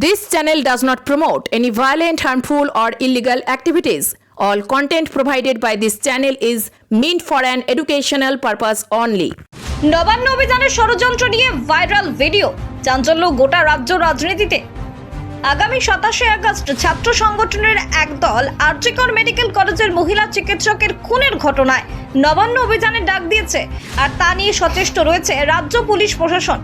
channel does not promote any violent, harmful, or illegal activities. All content provided by this channel is meant for an educational purpose only. Nabanna অভিযানের ষড়যন্ত্র নিয়ে viral video চাঞ্চল্য গোটা রাজ্য রাজনীতিতে আগামী সাতাশে আগস্ট ছাত্র সংগঠনের একদল আরজিকর মেডিকেল কলেজের মহিলা চিকিৎসকের খুনের ঘটনায় নবান্ন অভিযানের ডাক দিয়েছে আর তা নিয়ে সচেষ্ট রয়েছে রাজ্য পুলিশ প্রশাসন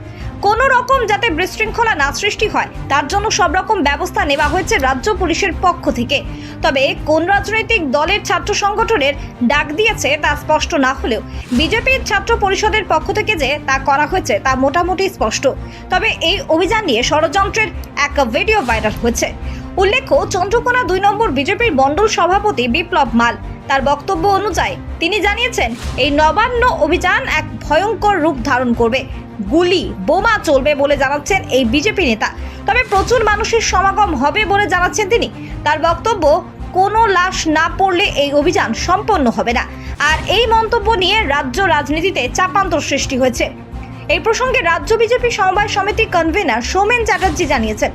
কোনো রকম যাতে বিশৃঙ্খলা না সৃষ্টি হয়, তার জন্য সব রকম ব্যবস্থা নেওয়া হয়েছে রাজ্য পুলিশের পক্ষ থেকে। তবে কোন রাজনৈতিক দলের ছাত্র সংগঠনের ডাক দিয়েছে তা স্পষ্ট না হলেও বিজেপির ছাত্র পরিষদের পক্ষ থেকে যে তা করা হয়েছে তা মোটামুটি স্পষ্ট। তবে এই অভিযান নিয়ে ষড়যন্ত্রের এক ভিডিও ভাইরাল হয়েছে। উল্লেখ্য, চন্দ্রকোনা দুই নম্বর বিজেপির মণ্ডল সভাপতি বিপ্লব মাল। তার বক্তব্য অনুযায়ী তিনি জানিয়েছেন, এই নবান্ন অভিযান এক ভয়ঙ্কর রূপ ধারণ করবে। গুলি, বোমা চলবে বলে জানাচ্ছেন এই বিজেপি নেতা। তবে প্রচুর মানুষের সমাগম হবে বলে জানাচ্ছেন তিনি। তার বক্তব্য, কোনো লাশ না পড়লে এই অভিযান সম্পন্ন হবে না। আর এই মন্তব্য নিয়ে রাজ্য রাজনীতিতে চাপান্তর সৃষ্টি হয়েছে। এই প্রসঙ্গে রাজ্য বিজেপি সমবায় সমিতি কনভেনার সোমেন চ্যাটার্জি জানিয়েছেন,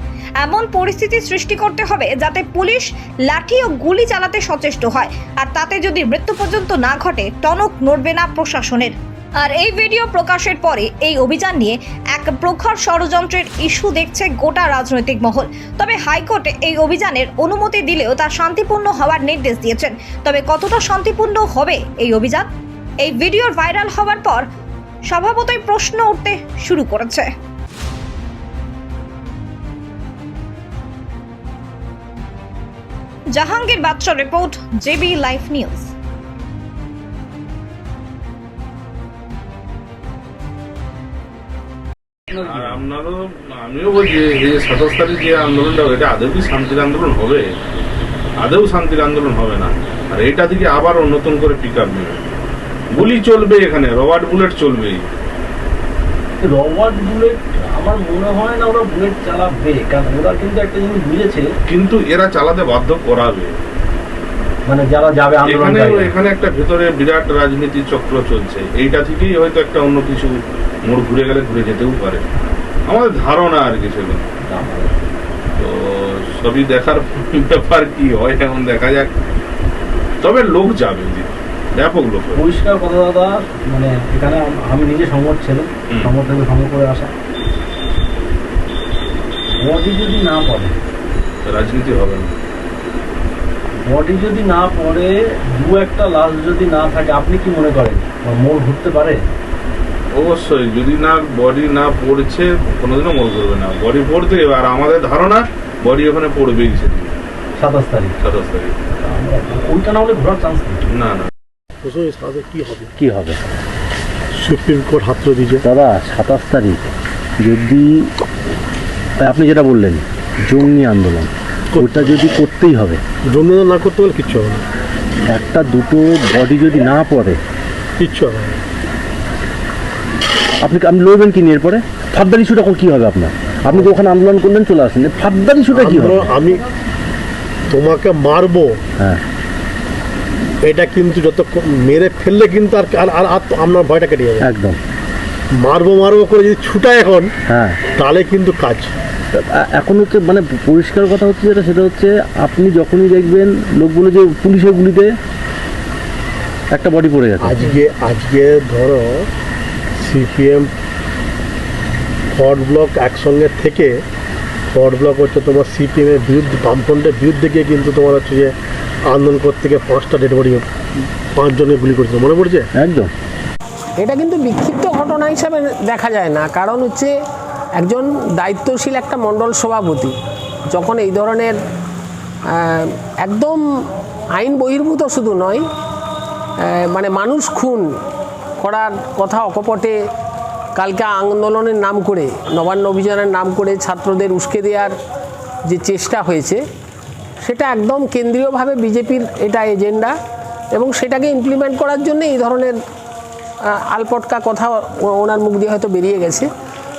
এমন পরিস্থিতি সৃষ্টি করতে হবে যাতে পুলিশ লাঠি ও গুলি চালাতে সচেষ্ট হয়। আর তাতে যদি মৃত্যু পর্যন্ত না ঘটে, টনক নড়বে না প্রশাসনের। আর এই ভিডিও প্রকাশের পরে এই অভিযান নিয়ে এক প্রখর ষড়যন্ত্রের ইস্যু দেখছে গোটা রাজনৈতিক মহল। তবে হাইকোর্টে এই অভিযানের অনুমতি দিলেও তা শান্তিপূর্ণ হওয়ার নির্দেশ দিয়েছেন। তবে কতটা শান্তিপূর্ণ হবে এই অভিযান? এই ভিডিওর ভাইরাল হওয়ার পর স্বভাবতই প্রশ্ন উঠতে শুরু করেছে। Jahangir Badsha report JB life news. আর আপনারও আমিও বলছি এই সাতাশ তারিখ যে আন্দোলনটা এটা আদৌ কি শান্তির আন্দোলন হবে? আদৌ শান্তির আন্দোলন হবে না। আর এটা থেকে আবার নতুন করে পিক আপ নেবে। গুলি চলবে এখানে রবার্ট বুলেট চলবেই। রবার্ট বুলেট আমার মনে হয় না ওরা বুলেট চালাবে কারণ ওরা কিন্তু একটা জিনিস বুঝেছে। কিন্তু এরা চালাতে বাধ্য করাবে। মানে যারা যাবে আন্দোলন এখানে একটা ভেতরে বিরাট রাজনীতি চক্র চলছে। এইটা থেকেই হয়তো একটা অন্য কিছু মোড় ঘুরে গেলে ঘুরে যেতেও পারে। আমাদের ধারণা আর কি সেগুলো। তো সবই দেখার ব্যাপার কি হয় এখন দেখা যাক। তবে লোক যাবে ব্যাপক লোক পরিষ্কার কথা দাদা মানে এখানে আমি নিজে সংবাদ ছেলে হুম। সংবাদ থেকে সংগ্রহ করে আসা। বডি যদি না পড়ে রাজনীতি হবে না। বডি যদি না পড়ে দু একটা লাশ যদি না থাকে আপনি কি মনে করেন? বা মোড় ঘুরতে পারে? অবশ্যই যদি না বডি না পড়ছে কোনোদিনও মনে করবে না। বডি পড়তে হবে আর আমাদের ধারণা বডি ওখানে পড়বেই সেদিন। সাতাশ তারিখ। সাতাশ তারিখ। ওইটা না হলে ঘোরার চান্স না না। কি হবে? কি হবে? সুপ্রিম কোর্ট হাত দিয়েছে। দাদা সাতাশ তারিখ। যদি আপনি যেটা বললেন জঙ্গি আন্দোলন। ওটা যদি করতেই হবে। জঙ্গিদল না করতে পারলে কিচ্ছু হবে না। একটা দুটো বডি যদি না পড়ে কিচ্ছু হবে না। আপনি আপনি লড়বেন কি নিয়ে এরপরে? ফাদ্দার ইস্যুটা কি হবে আপনার? আপনি তো ওখানে আন্দোলন করলেন চলে আসেন ফাদ্দার ইস্যুটা কি হবে? আমি তোমাকে মারবো। হ্যাঁ। এটা কিন্তু যত মেরে ফেললে কিন্তু আর আর আর আপনার ভয়টা কেটে যাবে। একদম। মারবো মারবো করে যদি ছুটায় এখন হ্যাঁ। তাহলে কিন্তু কাজ। এখন হচ্ছে মানে পরিষ্কার কথা হচ্ছে যেটা সেটা হচ্ছে আপনি যখনই দেখবেন লোকগুলো যে পুলিশের গুলিতে একটা বডি পড়ে গেছে। আজকে আজকে ধরো সিপিএম ফর্ড ব্লক একসঙ্গে থেকে ফর্ড ব্লক হচ্ছে তোমার সিপিএম এর বিরুদ্ধে বামফ্রন্টের বিরুদ্ধে গিয়ে কিন্তু তোমার হচ্ছে যে আন্দোলন করতে গিয়ে পাঁচটা ডেড বডি পাঁচজনের গুলি করেছিল। মনে পড়ছে? একদম। এটা কিন্তু বিক্ষিপ্ত ঘটনা হিসাবে দেখা যায় না কারণ হচ্ছে একজন দায়িত্বশীল একটা মণ্ডল সভাপতি, যখন এই ধরনের একদম আইন বহির্ভূত শুধু নয় মানে মানুষ খুন করার কথা অকপটে কালকে আন্দোলনের নাম করে, নবান্ন অভিযানের নাম করে ছাত্রদের উস্কে দেওয়ার যে চেষ্টা হয়েছে, সেটা একদম কেন্দ্রীয়ভাবে বিজেপির এটা এজেন্ডা এবং সেটাকে ইমপ্লিমেন্ট করার জন্য এই ধরনের আলপটকা কথা ওনার মুখ দিয়ে হয়তো বেরিয়ে গেছে।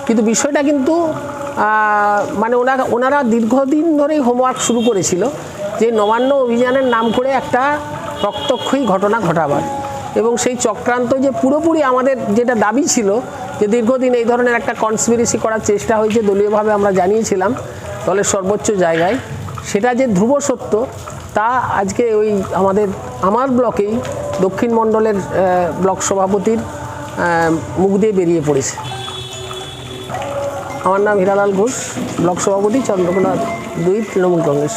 কিন্তু বিষয়টা কিন্তু মানে ওনা, ওনারা দীর্ঘদিন ধরেই হোমওয়ার্ক শুরু করেছিল যে নবান্ন অভিযানের নাম করে একটা রক্তক্ষয়ী ঘটনা ঘটাবার। এবং সেই চক্রান্ত যে পুরোপুরি আমাদের যেটা দাবি ছিল যে দীর্ঘদিন এই ধরনের একটা কনসপিরেসি করার চেষ্টা হয়েছে দলীয়ভাবে আমরা জানিয়েছিলাম দলের সর্বোচ্চ জায়গায়, সেটা যে ধ্রুব সত্য, তা আজকে ওই আমাদের, আমার ব্লকেই দক্ষিণ মণ্ডলের ব্লক সভাপতির মুখ দিয়ে বেরিয়ে পড়েছে। আমার নাম হীরালাল ঘোষ ব্লক সভাপতি চন্দ্রকোনা দুই তৃণমূল কংগ্রেস।